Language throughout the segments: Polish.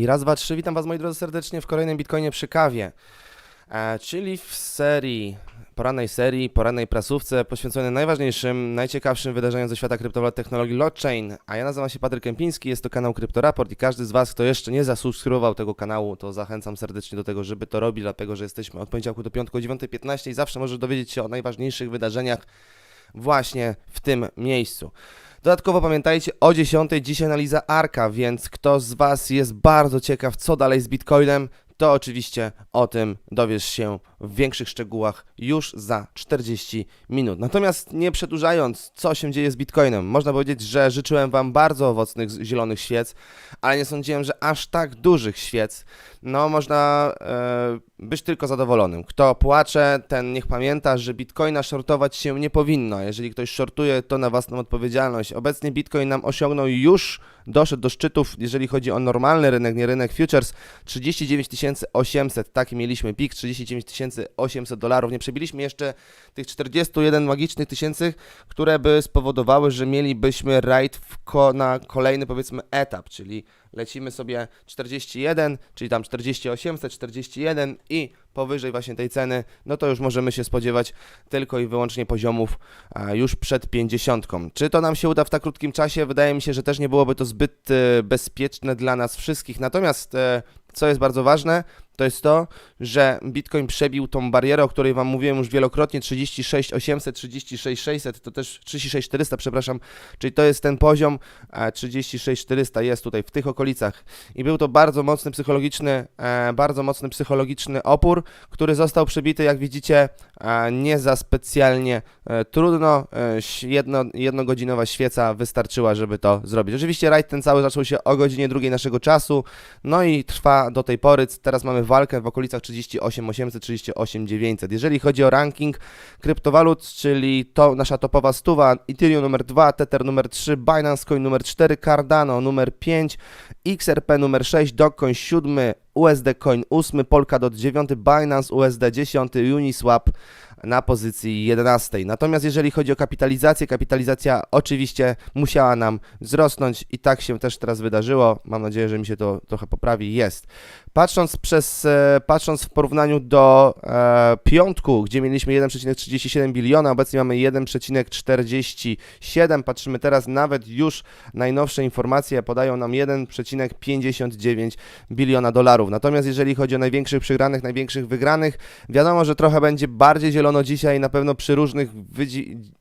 I raz, dwa, trzy, witam Was moi drodzy serdecznie w kolejnym Bitcoinie przy kawie, e, czyli w serii, porannej serii, porannej prasówce poświęconej najważniejszym, najciekawszym wydarzeniom ze świata kryptowalut technologii blockchain. A ja nazywam się Patryk Kępiński, jest to kanał Kryptoraport i każdy z Was, kto jeszcze nie zasubskrybował tego kanału, to zachęcam serdecznie do tego, żeby to robić, dlatego że jesteśmy od poniedziałku do piątku o 9.15 i zawsze możesz dowiedzieć się o najważniejszych wydarzeniach właśnie w tym miejscu. Dodatkowo pamiętajcie o 10 dzisiaj analiza Arka, więc kto z Was jest bardzo ciekaw, co dalej z Bitcoinem, to oczywiście o tym dowiesz się w większych szczegółach już za 40 minut. Natomiast nie przedłużając, co się dzieje z Bitcoinem, można powiedzieć, że życzyłem Wam bardzo owocnych zielonych świec, ale nie sądziłem, że aż tak dużych świec. No, można e, być tylko zadowolonym. Kto płacze, ten niech pamięta, że Bitcoina shortować się nie powinno. Jeżeli ktoś shortuje, to na własną odpowiedzialność. Obecnie Bitcoin nam osiągnął już, doszedł do szczytów, jeżeli chodzi o normalny rynek, nie rynek futures, 39 800, taki mieliśmy pik, 39 800 dolarów. Nie przebiliśmy jeszcze tych 41 magicznych tysięcy, które by spowodowały, że mielibyśmy raid w ko- na kolejny powiedzmy etap, czyli lecimy sobie 41, czyli tam 4800, 41 i powyżej właśnie tej ceny, no to już możemy się spodziewać tylko i wyłącznie poziomów już przed 50. Czy to nam się uda w tak krótkim czasie? Wydaje mi się, że też nie byłoby to zbyt e, bezpieczne dla nas wszystkich. Natomiast e, co jest bardzo ważne, to jest to, że Bitcoin przebił tą barierę, o której Wam mówiłem już wielokrotnie, 36 800, 36 600, to też 36 400, przepraszam, czyli to jest ten poziom, a 36 400 jest tutaj w tych okolicach i był to bardzo mocny psychologiczny, e, bardzo mocny psychologiczny opór, który został przebity, jak widzicie, e, nie za specjalnie e, trudno, e, jedno, jednogodzinowa świeca wystarczyła, żeby to zrobić. Oczywiście rajd ten cały zaczął się o godzinie drugiej naszego czasu, no i trwa do tej pory. Teraz mamy walkę w okolicach 38 800, 38 900. Jeżeli chodzi o ranking kryptowalut, czyli to nasza topowa stuwa, Ethereum numer 2, Tether numer 3, Binance Coin numer 4, Cardano numer 5, XRP numer 6, Dogecoin 7, USD Coin 8, Polkadot 9, Binance USD 10, Uniswap na pozycji 11. Natomiast jeżeli chodzi o kapitalizację, kapitalizacja oczywiście musiała nam wzrosnąąć i tak się też teraz wydarzyło. Mam nadzieję, że mi się to trochę poprawi. Jest. Patrząc, przez, e, patrząc w porównaniu do e, piątku, gdzie mieliśmy 1,37 biliona, obecnie mamy 1,47. Patrzymy teraz, nawet już najnowsze informacje podają nam 1,59 biliona dolarów. Natomiast jeżeli chodzi o największych przegranych, największych wygranych, wiadomo, że trochę będzie bardziej zielono dzisiaj, na pewno przy różnych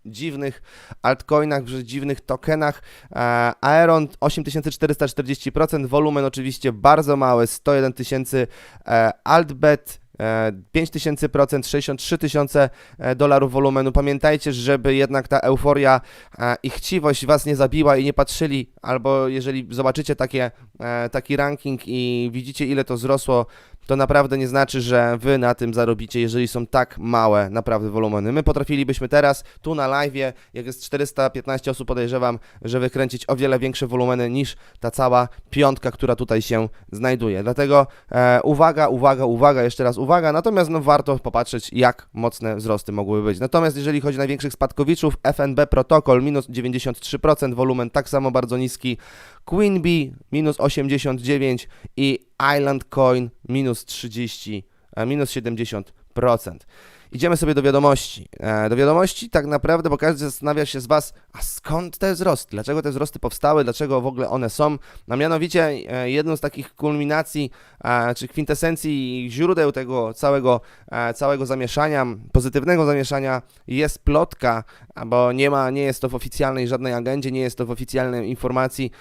dziwnych altcoinach, przy dziwnych tokenach. E, Aeron 8440%, wolumen oczywiście bardzo mały, 101 tysięcy, e, Altbet e, 5000%, 63 tysiące e, dolarów wolumenu. Pamiętajcie, żeby jednak ta euforia e, i chciwość Was nie zabiła i nie patrzyli, albo jeżeli zobaczycie takie, e, taki ranking i widzicie ile to wzrosło, to naprawdę nie znaczy, że Wy na tym zarobicie, jeżeli są tak małe naprawdę wolumeny. My potrafilibyśmy teraz, tu na live, jak jest 415 osób, podejrzewam, że wykręcić o wiele większe wolumeny niż ta cała piątka, która tutaj się znajduje. Dlatego e, uwaga, uwaga, uwaga, jeszcze raz uwaga, natomiast no, warto popatrzeć, jak mocne wzrosty mogłyby być. Natomiast jeżeli chodzi o największych spadkowiczów, FNB Protocol minus 93%, wolumen tak samo bardzo niski, Queen Bee minus 89 i Island Coin minus 30, e, minus 70%. Idziemy sobie do wiadomości. E, do wiadomości tak naprawdę, bo każdy zastanawia się z Was, a skąd te wzrosty? Dlaczego te wzrosty powstały? Dlaczego w ogóle one są? No mianowicie e, jedną z takich kulminacji, e, czy kwintesencji źródeł tego całego, całego zamieszania, pozytywnego zamieszania jest plotka, a bo nie ma, nie jest to w oficjalnej żadnej agendzie, nie jest to w oficjalnej informacji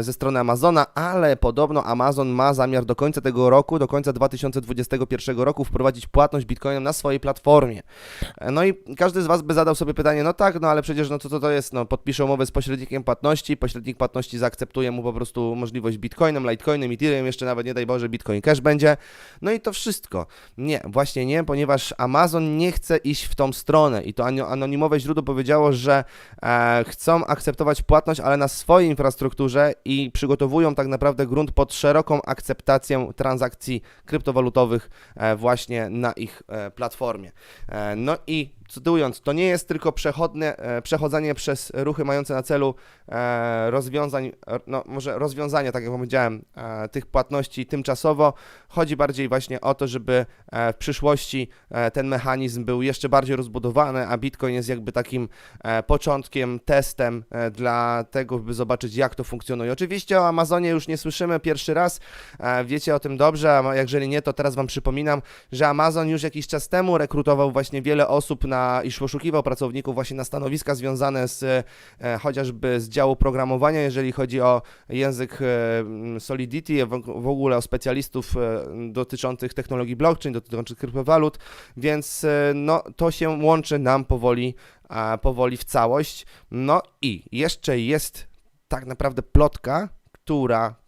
ze strony Amazona, ale podobno Amazon ma zamiar do końca tego roku, do końca 2021 roku wprowadzić płatność Bitcoinem na swojej platformie. E, No i każdy z Was by zadał sobie pytanie, no tak, no ale przecież no to, to, to jest, no podpisze umowę z pośrednikiem płatności, pośrednik płatności zaakceptuje mu po prostu możliwość Bitcoinem, Litecoinem, Ethereum, jeszcze nawet nie daj Boże Bitcoin Cash będzie. No i to wszystko. Nie, właśnie nie, ponieważ Amazon nie chce iść w tą stronę i to ano- anonimowe źródło powiedziało, że e, chcą akceptować płatność, ale na swojej infrastrukturze i przygotowują tak naprawdę grunt pod szeroką akceptację transakcji kryptowalutowych e, właśnie na ich e, platformie. E, no i Cytując, to nie jest tylko przechodne, e, przechodzenie przez ruchy mające na celu e, rozwiązań, e, no może rozwiązania, tak jak powiedziałem, tych płatności tymczasowo. Chodzi bardziej właśnie o to, żeby w przyszłości ten mechanizm był jeszcze bardziej rozbudowany, a Bitcoin jest jakby takim początkiem, testem dla tego, by zobaczyć jak to funkcjonuje. Oczywiście o Amazonie już nie słyszymy pierwszy raz, wiecie o tym dobrze, a jeżeli nie, to teraz Wam przypominam, że Amazon już jakiś czas temu rekrutował właśnie wiele osób na, iż poszukiwał pracowników właśnie na stanowiska związane z e, chociażby z działu programowania, jeżeli chodzi o język e, Solidity, w, ogóle o specjalistów e, dotyczących technologii blockchain, dotyczących kryptowalut, więc no, to się łączy nam powoli, powoli w całość. No i jeszcze jest tak naprawdę plotka, która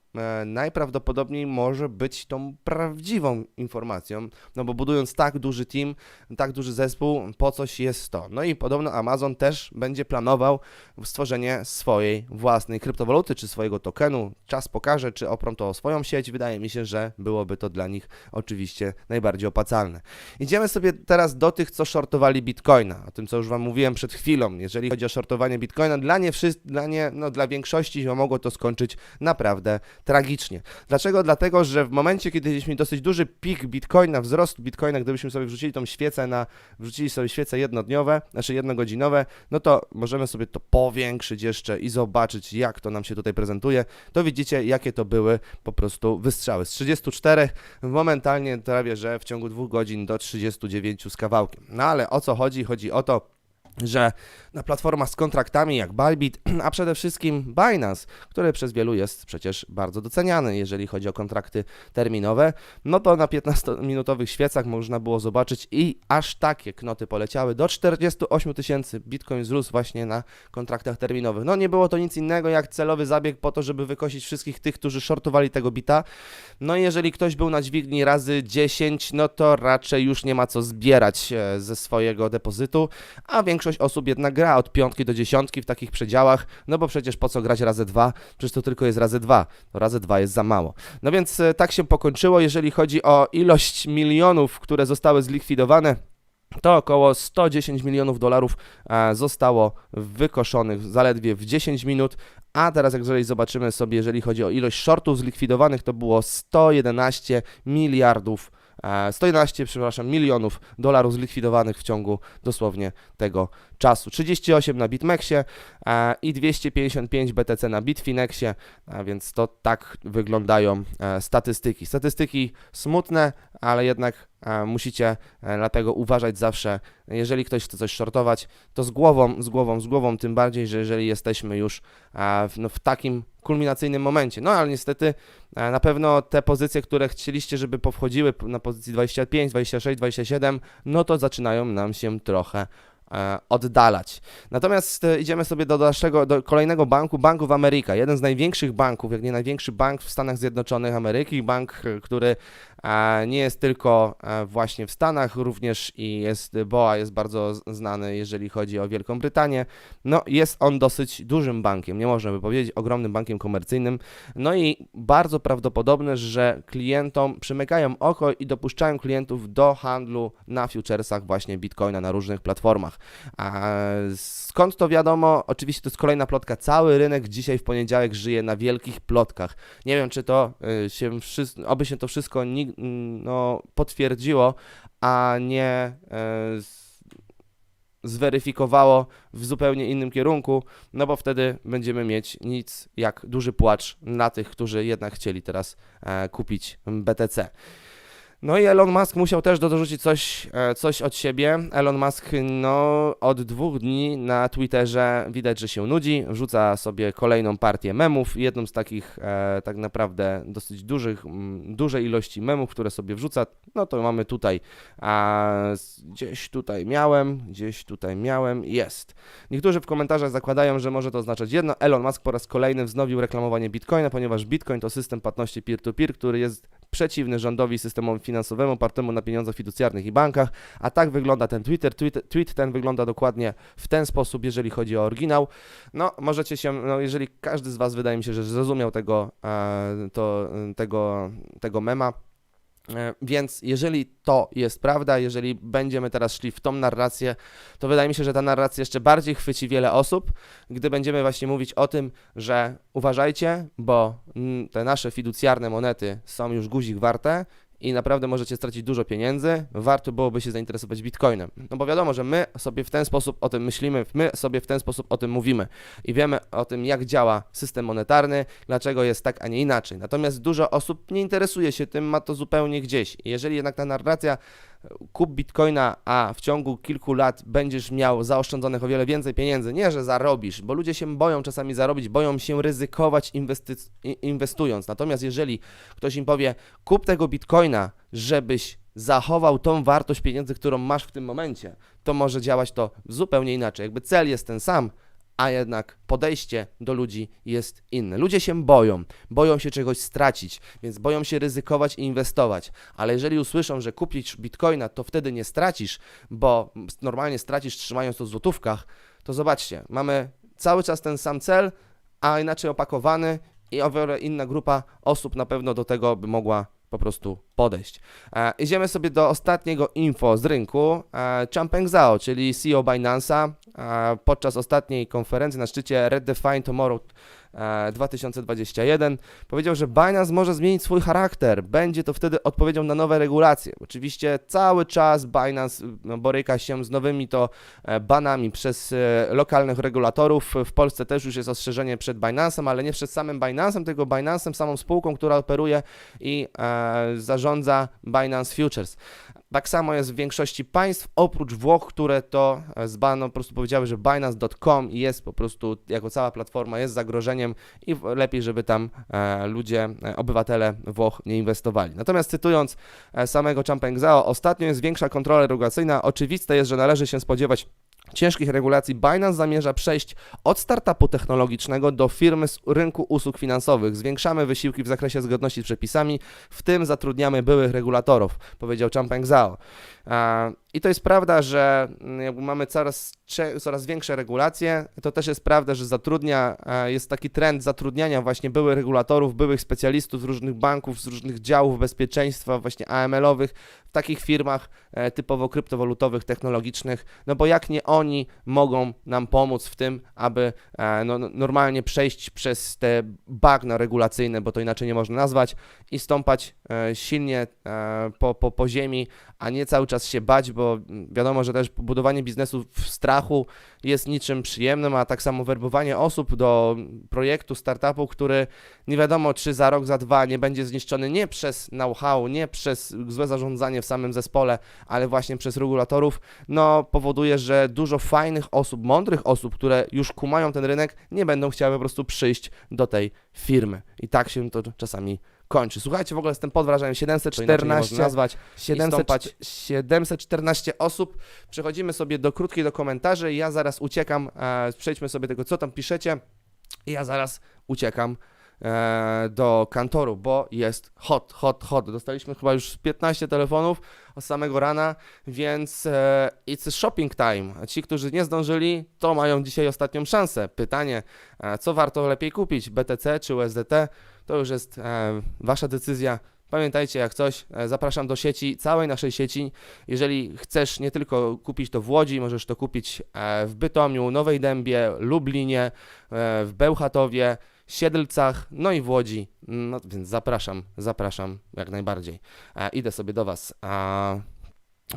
najprawdopodobniej może być tą prawdziwą informacją, no bo budując tak duży team, tak duży zespół, po coś jest to. No i podobno Amazon też będzie planował stworzenie swojej własnej kryptowaluty, czy swojego tokenu. Czas pokaże, czy oprą to o swoją sieć. Wydaje mi się, że byłoby to dla nich oczywiście najbardziej opłacalne. Idziemy sobie teraz do tych, co shortowali Bitcoina, o tym, co już Wam mówiłem przed chwilą. Jeżeli chodzi o shortowanie Bitcoina, dla nie, wszys- dla, nie no, dla większości mogło to skończyć naprawdę tragicznie. Dlaczego? Dlatego, że w momencie, kiedy mieliśmy dosyć duży pik Bitcoina, wzrost Bitcoina, gdybyśmy sobie wrzucili tą świecę na, wrzucili sobie świece jednodniowe, znaczy jednogodzinowe, no to możemy sobie to powiększyć jeszcze i zobaczyć, jak to nam się tutaj prezentuje. To widzicie, jakie to były po prostu wystrzały. Z 34 momentalnie prawie, że w ciągu dwóch godzin do 39 z kawałkiem. No ale o co chodzi? Chodzi o to, że na platformach z kontraktami jak Bybit, a przede wszystkim Binance, który przez wielu jest przecież bardzo doceniany, jeżeli chodzi o kontrakty terminowe, no to na 15-minutowych świecach można było zobaczyć i aż takie knoty poleciały do 48 tysięcy. Bitcoin wzrósł właśnie na kontraktach terminowych. No nie było to nic innego jak celowy zabieg po to, żeby wykosić wszystkich tych, którzy shortowali tego bita. No i jeżeli ktoś był na dźwigni razy 10, no to raczej już nie ma co zbierać e, ze swojego depozytu, a większość osób jednak gra od piątki do dziesiątki w takich przedziałach, no bo przecież po co grać razy dwa? Przecież to tylko jest razy dwa, to razy dwa jest za mało. No więc e, tak się pokończyło, jeżeli chodzi o ilość milionów, które zostały zlikwidowane. To około 110 milionów dolarów e, zostało wykoszonych zaledwie w 10 minut, a teraz jeżeli zobaczymy sobie, jeżeli chodzi o ilość shortów zlikwidowanych, to było 111 miliardów e, 111, przepraszam, milionów dolarów zlikwidowanych w ciągu dosłownie tego czasu. 38 na BitMEXie e, i 255 BTC na Bitfinexie, więc to tak wyglądają e, statystyki. Statystyki smutne, ale jednak e, musicie e, dlatego uważać zawsze, jeżeli ktoś chce coś shortować, to z głową, z głową, z głową, tym bardziej, że jeżeli jesteśmy już e, w, no, w takim kulminacyjnym momencie. No ale niestety e, na pewno te pozycje, które chcieliście, żeby powchodziły na pozycji 25, 26, 27, no to zaczynają nam się trochę e, oddalać. Natomiast e, idziemy sobie do naszego, do kolejnego banku, Bank of America, jeden z największych banków, jak nie największy bank w Stanach Zjednoczonych Ameryki, bank, e, który e, nie jest tylko e, właśnie w Stanach, również i jest, BOA jest bardzo znany, jeżeli chodzi o Wielką Brytanię. No, jest on dosyć dużym bankiem, nie można by powiedzieć, ogromnym bankiem komercyjnym. No i bardzo prawdopodobne, że klientom przymykają oko i dopuszczają klientów do handlu na futuresach właśnie Bitcoina na różnych platformach. A skąd to wiadomo? Oczywiście to jest kolejna plotka. Cały rynek dzisiaj w poniedziałek żyje na wielkich plotkach. Nie wiem, czy to y, się wszystko, oby się to wszystko no, potwierdziło, a nie z- zweryfikowało w zupełnie innym kierunku, no bo wtedy będziemy mieć nic jak duży płacz na tych, którzy jednak chcieli teraz e, kupić BTC. No i Elon Musk musiał też dorzucić coś, e, coś od siebie. Elon Musk no, od dwóch dni na Twitterze widać, że się nudzi. Wrzuca sobie kolejną partię memów. Jedną z takich e, tak naprawdę dosyć dużych, mm, dużej ilości memów, które sobie wrzuca, no to mamy tutaj. A gdzieś tutaj miałem, gdzieś tutaj miałem, jest. Niektórzy w komentarzach zakładają, że może to oznaczać jedno. Elon Musk po raz kolejny wznowił reklamowanie Bitcoina, ponieważ Bitcoin to system płatności peer-to-peer, który jest przeciwny rządowi systemowi finansowemu opartemu na pieniądzach fiducjarnych i bankach, a tak wygląda ten Twitter. Tweet, tweet ten wygląda dokładnie w ten sposób, jeżeli chodzi o oryginał. No, możecie się, no, jeżeli każdy z Was wydaje mi się, że zrozumiał tego, e, to, tego, tego mema, E, Więc jeżeli to jest prawda, jeżeli będziemy teraz szli w tą narrację, to wydaje mi się, że ta narracja jeszcze bardziej chwyci wiele osób, gdy będziemy właśnie mówić o tym, że uważajcie, bo mm, te nasze fiducjarne monety są już guzik warte i naprawdę możecie stracić dużo pieniędzy, warto byłoby się zainteresować bitcoinem. No bo wiadomo, że my sobie w ten sposób o tym myślimy, my sobie w ten sposób o tym mówimy i wiemy o tym, jak działa system monetarny, dlaczego jest tak, a nie inaczej. Natomiast dużo osób nie interesuje się tym, ma to zupełnie gdzieś. Jeżeli jednak ta narracja kup bitcoina, a w ciągu kilku lat będziesz miał zaoszczędzonych o wiele więcej pieniędzy, nie że zarobisz, bo ludzie się boją czasami zarobić, boją się ryzykować inwestując. Natomiast jeżeli ktoś im powie, kup tego bitcoina, żebyś zachował tą wartość pieniędzy, którą masz w tym momencie, to może działać to zupełnie inaczej. Jakby cel jest ten sam, a jednak podejście do ludzi jest inne. Ludzie się boją, boją się czegoś stracić, więc boją się ryzykować i inwestować. Ale jeżeli usłyszą, że kupisz bitcoina, to wtedy nie stracisz, bo normalnie stracisz trzymając to w złotówkach, to zobaczcie, mamy cały czas ten sam cel, a inaczej opakowany i o wiele inna grupa osób na pewno do tego by mogła po prostu podejść. E, idziemy sobie do ostatniego info z rynku. E, Champeng Zhao, czyli CEO Binance'a, e, podczas ostatniej konferencji na szczycie Redefine Tomorrow 2021 powiedział, że Binance może zmienić swój charakter. Będzie to wtedy odpowiedzią na nowe regulacje. Oczywiście cały czas Binance no, boryka się z nowymi to e, banami przez e, lokalnych regulatorów. W Polsce też już jest ostrzeżenie przed Binance'em, ale nie przed samym Binance'em, tylko Binance'em, samą spółką, która operuje i e, zarządza Binance Futures. Tak samo jest w większości państw, oprócz Włoch, które to e, z baną po prostu powiedziały, że Binance.com jest po prostu, jako cała platforma, jest zagrożeniem i lepiej, żeby tam e, ludzie, e, obywatele Włoch nie inwestowali. Natomiast cytując samego Champeng Zhao, ostatnio jest większa kontrola regulacyjna. Oczywiste jest, że należy się spodziewać ciężkich regulacji. Binance zamierza przejść od startupu technologicznego do firmy z rynku usług finansowych. Zwiększamy wysiłki w zakresie zgodności z przepisami, w tym zatrudniamy byłych regulatorów, powiedział Champeng Zhao. I to jest prawda, że mm, mamy coraz, coraz większe regulacje. To też jest prawda, że zatrudnia, jest taki trend zatrudniania właśnie byłych regulatorów, byłych specjalistów z różnych banków, z różnych działów bezpieczeństwa, właśnie AML-owych, takich firmach e, typowo kryptowalutowych, technologicznych, no bo jak nie oni mogą nam pomóc w tym, aby e, no, no, normalnie przejść przez te bagna regulacyjne, bo to inaczej nie można nazwać, i stąpać e, silnie po, po, po ziemi, a nie cały czas się bać, bo wiadomo, że też budowanie biznesu w strachu jest niczym przyjemnym, a tak samo werbowanie osób do projektu, startupu, który nie wiadomo, czy za rok, za dwa nie będzie zniszczony nie przez know-how, nie przez złe zarządzanie w samym zespole, ale właśnie przez regulatorów, no powoduje, że dużo fajnych osób, mądrych osób, które już kumają ten rynek, nie będą chciały po prostu przyjść do tej firmy. I tak się to czasami kończy. Słuchajcie, w ogóle jestem pod wrażeniem 714 nazwać 700, 714 osób. Przechodzimy sobie do krótkiej do komentarzy. Ja zaraz uciekam. E, przejdźmy sobie tego, co tam piszecie. I ja zaraz uciekam do kantoru, bo jest hot, hot, hot. Dostaliśmy chyba już 15 telefonów od samego rana, więc e, it's shopping time. Ci, którzy nie zdążyli, to mają dzisiaj ostatnią szansę. Pytanie, e, co warto lepiej kupić, BTC czy USDT? To już jest e, Wasza decyzja. Pamiętajcie, jak coś, e, zapraszam do sieci, całej naszej sieci. Jeżeli chcesz nie tylko kupić to w Łodzi, możesz to kupić e, w Bytomiu, Nowej Dębie, Lublinie, e, w Bełchatowie, Siedlcach, no i w Łodzi. No więc zapraszam, zapraszam jak najbardziej. E, idę sobie do Was. A,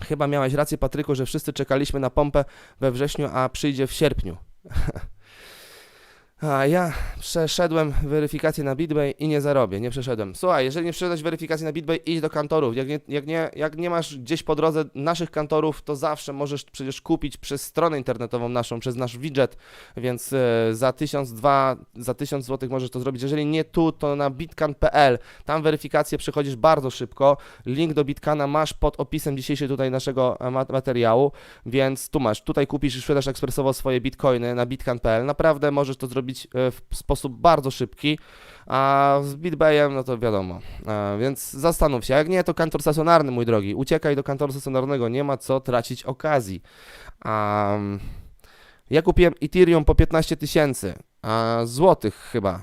chyba miałeś rację, Patryku, że wszyscy czekaliśmy na pompę we wrześniu, a przyjdzie w sierpniu. A ja przeszedłem weryfikację na BitBay i nie zarobię, nie przeszedłem. Słuchaj, jeżeli nie przeszedłeś weryfikacji na BitBay, idź do kantorów. Jak nie, jak, nie, jak nie masz gdzieś po drodze naszych kantorów, to zawsze możesz przecież kupić przez stronę internetową naszą, przez nasz widget, więc e, za 1000, dwa, za 1000 zł możesz to zrobić. Jeżeli nie tu, to na bitcan.pl. Tam weryfikację przechodzisz bardzo szybko. Link do Bitkana masz pod opisem dzisiejszej tutaj naszego e, ma- materiału, więc tu masz. Tutaj kupisz i sprzedasz ekspresowo swoje bitcoiny na bitcan.pl. Naprawdę możesz to zrobić e, w sposób bardzo szybki, a z BitBayem, no to wiadomo. E, Więc zastanów się, jak nie, to kantor stacjonarny, mój drogi. Uciekaj do kantoru stacjonarnego, nie ma co tracić okazji. Ja kupiłem Ethereum po 15 tysięcy złotych chyba.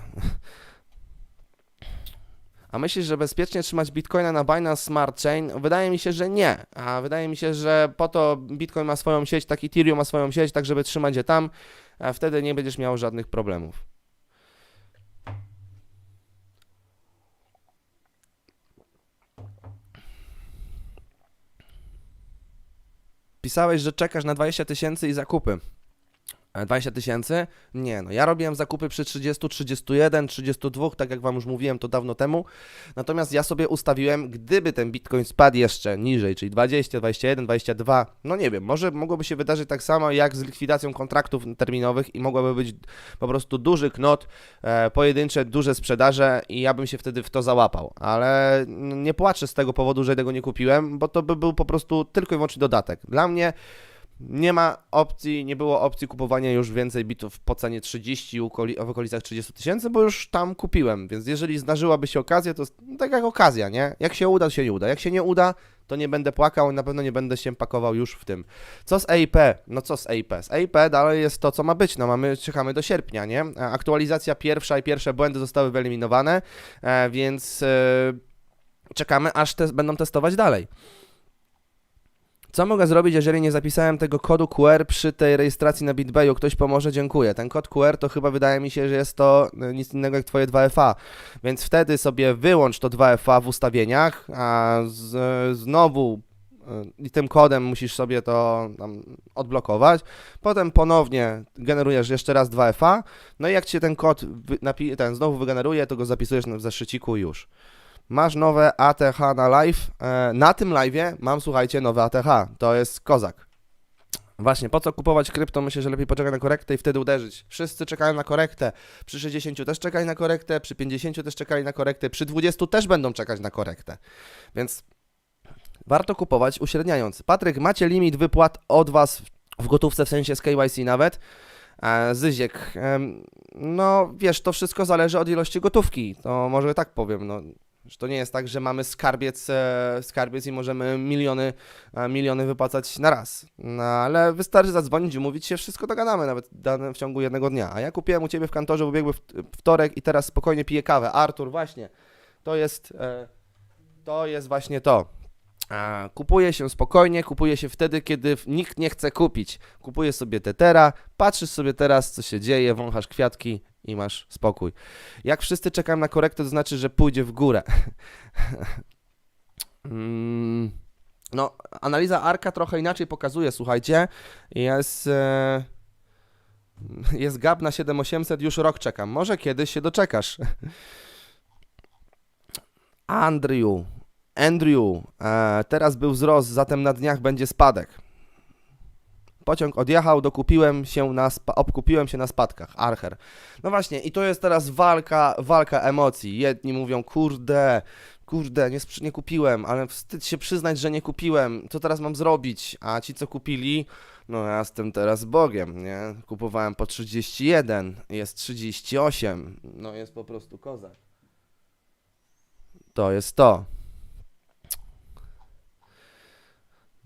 A myślisz, że bezpiecznie trzymać bitcoina na Binance Smart Chain? Wydaje mi się, że nie. A wydaje mi się, że po to bitcoin ma swoją sieć, tak Ethereum ma swoją sieć, tak żeby trzymać je tam, a wtedy nie będziesz miał żadnych problemów. Pisałeś, że czekasz na 20 tysięcy i zakupy. E, 20 tysięcy? Nie, no ja robiłem zakupy przy 30, 31, 32, tak jak Wam już mówiłem to dawno temu. Natomiast ja sobie ustawiłem, gdyby ten Bitcoin spadł jeszcze niżej, czyli 20, 21, 22, no nie wiem, może mogłoby się wydarzyć tak samo jak z likwidacją kontraktów terminowych i mogłaby być po prostu duży knot, e, pojedyncze, duże sprzedaże i ja bym się wtedy w to załapał. Ale nie płaczę z tego powodu, że tego nie kupiłem, bo to by był po prostu tylko i wyłącznie dodatek. Dla mnie nie ma opcji, nie było opcji kupowania już więcej bitów po cenie 30 ukoli- w okolicach 30 tysięcy, bo już tam kupiłem, więc jeżeli zdarzyłaby się okazja, to no, tak jak okazja, nie? Jak się uda, to się nie uda. Jak się nie uda, to nie będę płakał i na pewno nie będę się pakował już w tym. Co z EIP? No co z EIP? Z EIP dalej jest to, co ma być, no mamy, czekamy do sierpnia, nie? E, Aktualizacja pierwsza i pierwsze błędy zostały wyeliminowane, e, więc e, czekamy, aż te będą testować dalej. Co mogę zrobić, jeżeli nie zapisałem tego kodu QR przy tej rejestracji na BitBayu? Ktoś pomoże? Dziękuję. Ten kod QR to chyba wydaje mi się, że jest to y, nic innego jak twoje 2FA. Więc wtedy sobie wyłącz to 2FA w ustawieniach, a z, znowu y, i tym kodem musisz sobie to odblokować. Potem ponownie generujesz jeszcze raz 2FA. No i jak ci się ten kod ten znowu wygeneruje, to go zapisujesz w zeszyciku już. Masz nowe ATH na live. E, na tym live'ie mam, słuchajcie, nowe ATH. To jest kozak. Właśnie, po co kupować krypto? Myślę, że lepiej poczekać na korektę i wtedy uderzyć. Wszyscy czekają na korektę. Przy 60 też czekali na korektę, przy 50 też czekali na korektę, przy 20 też będą czekać na korektę. Więc warto kupować uśredniając. Patryk, macie limit wypłat od Was w gotówce, w sensie z KYC nawet? E, Zyziek, no wiesz, to wszystko zależy od ilości gotówki. To może tak powiem, no. Że to nie jest tak, że mamy skarbiec, e, skarbiec i możemy miliony, e, miliony wypłacać na raz. No, ale wystarczy zadzwonić, umówić się, wszystko dogadamy, nawet w ciągu jednego dnia. A ja kupiłem u Ciebie w kantorze w ubiegły wtorek i teraz spokojnie piję kawę. Artur, właśnie, to jest, e, to jest właśnie to. Kupuje się spokojnie, kupuje się wtedy, kiedy nikt nie chce kupić. Kupuje sobie tetera, patrzysz sobie teraz, co się dzieje, wąchasz kwiatki i masz spokój. Jak wszyscy czekają na korektę, to znaczy, że pójdzie w górę. Mm, no, analiza ARKA trochę inaczej pokazuje, słuchajcie. Jest, e, jest gap na 7800, już rok czekam. Może kiedyś się doczekasz. Andrew, Andrew, e, teraz był wzrost, zatem na dniach będzie spadek. Pociąg odjechał, dokupiłem się na obkupiłem się na spadkach. Archer. No właśnie, i to jest teraz walka, walka emocji. Jedni mówią, kurde, kurde, nie, nie kupiłem, ale wstyd się przyznać, że nie kupiłem. Co teraz mam zrobić? A ci, co kupili, no ja jestem teraz Bogiem, nie? Kupowałem po 31, jest 38, no jest po prostu kozak. To jest to.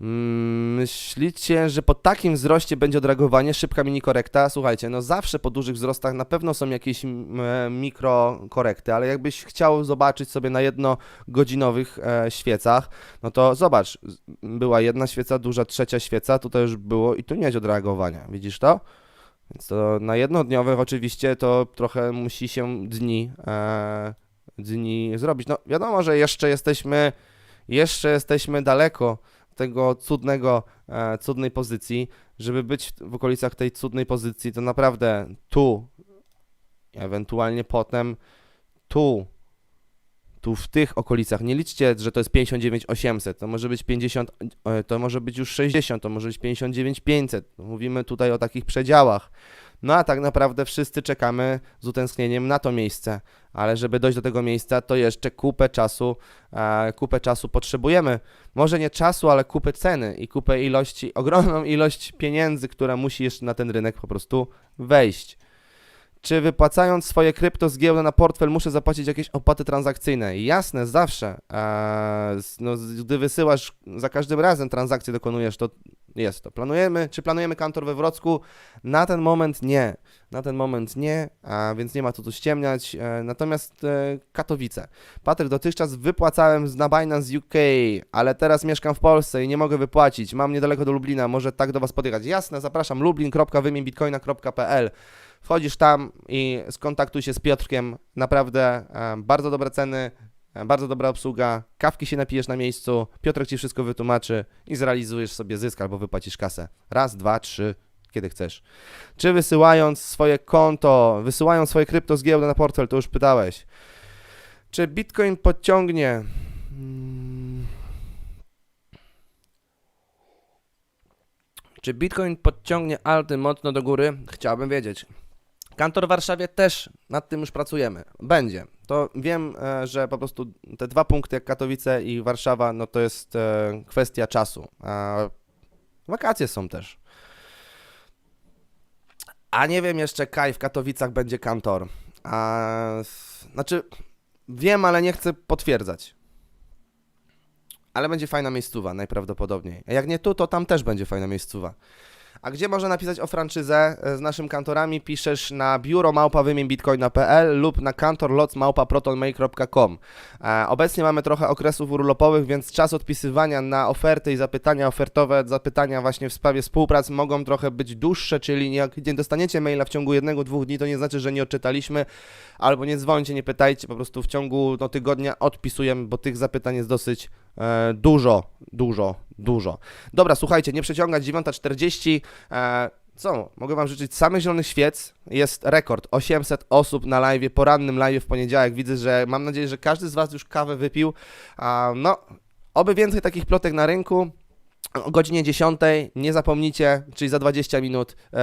Myślicie, że po takim wzroście będzie odragowanie, szybka mini korekta? Słuchajcie, no zawsze po dużych wzrostach na pewno są jakieś mm, e, mikrokorekty, ale jakbyś chciał zobaczyć sobie na jednogodzinowych e, świecach, no to zobacz, była jedna świeca, duża trzecia świeca, tutaj już było i tu nie jest odreagowania, widzisz to? Więc to na jednodniowych oczywiście to trochę musi się dni, e, dni zrobić. No wiadomo, że jeszcze jesteśmy, jeszcze jesteśmy daleko tego cudnego, e, cudnej pozycji, żeby być w okolicach tej cudnej pozycji, to naprawdę tu, ewentualnie potem tu, tu w tych okolicach, nie liczcie, że to jest 59 800, to może być 50, e, to może być już 60, to może być 59 500, mówimy tutaj o takich przedziałach. No a tak naprawdę wszyscy czekamy z utęsknieniem na to miejsce, ale żeby dojść do tego miejsca, to jeszcze kupę czasu, e, kupę czasu potrzebujemy może nie czasu, ale kupę ceny i kupę ilości, ogromną ilość pieniędzy, która musi jeszcze na ten rynek po prostu wejść. Czy wypłacając swoje krypto z giełdy na portfel muszę zapłacić jakieś opłaty transakcyjne? Jasne, zawsze. Eee, no, gdy wysyłasz za każdym razem transakcję dokonujesz, to Jest to. Planujemy, czy planujemy kantor we Wrocku? Na ten moment nie. Na ten moment nie, a więc nie ma tu ściemniać. E, natomiast e, Katowice. Patryk, dotychczas wypłacałem na Binance UK, ale teraz mieszkam w Polsce i nie mogę wypłacić. Mam niedaleko do Lublina, może tak do Was podjechać. Jasne, zapraszam lublin.wymienbitcoina.pl Wchodzisz tam i skontaktuj się z Piotrkiem. Naprawdę e, bardzo dobre ceny, bardzo dobra obsługa. Kawki się napijesz na miejscu, Piotrek Ci wszystko wytłumaczy i zrealizujesz sobie zysk albo wypłacisz kasę. Raz, dwa, trzy, kiedy chcesz. Czy wysyłając swoje konto, wysyłając swoje krypto z giełdy na portfel, to już pytałeś. Czy Bitcoin podciągnie? Mm. Czy Bitcoin podciągnie alty mocno do góry? Chciałbym wiedzieć. Kantor w Warszawie też nad tym już pracujemy. Będzie. To wiem, e, że po prostu te dwa punkty jak Katowice i Warszawa, no to jest e, kwestia czasu. A wakacje są też. A nie wiem jeszcze, Kaj, w Katowicach będzie kantor. A, znaczy, wiem, ale nie chcę potwierdzać. Ale będzie fajna miejscowa, najprawdopodobniej. A jak nie tu, to tam też będzie fajna miejscowa. A gdzie można napisać o franczyzę e, z naszymi kantorami? Piszesz na biuro bitcoina.pl lub na kantorlotsmałpa.protonmail.com. E, Obecnie mamy trochę okresów urlopowych, więc czas odpisywania na oferty i zapytania ofertowe, zapytania właśnie w sprawie współpracy mogą trochę być dłuższe, czyli jak nie dostaniecie maila w ciągu jednego, dwóch dni, to nie znaczy, że nie odczytaliśmy, albo nie dzwońcie, nie pytajcie, po prostu w ciągu no, tygodnia odpisujemy, bo tych zapytań jest dosyć e, dużo, dużo, dużo. Dobra, słuchajcie, nie przeciągać, 9.40. E, co? Mogę Wam życzyć samych zielonych świec. Jest rekord 800 osób na live, porannym live w poniedziałek. Widzę, że mam nadzieję, że każdy z Was już kawę wypił. No, oby więcej takich plotek na rynku. O godzinie 10 nie zapomnijcie, czyli za 20 minut e,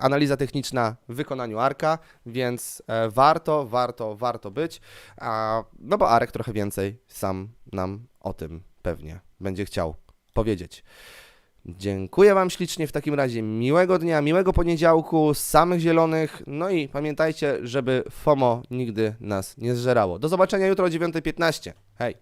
analiza techniczna w wykonaniu Arka, więc e, warto, warto, warto być. A, no bo Arek trochę więcej sam nam o tym pewnie będzie chciał powiedzieć. Dziękuję Wam ślicznie w takim razie. Miłego dnia, miłego poniedziałku, samych zielonych. No i pamiętajcie, żeby FOMO nigdy nas nie zżerało. Do zobaczenia jutro o 9.15. Hej!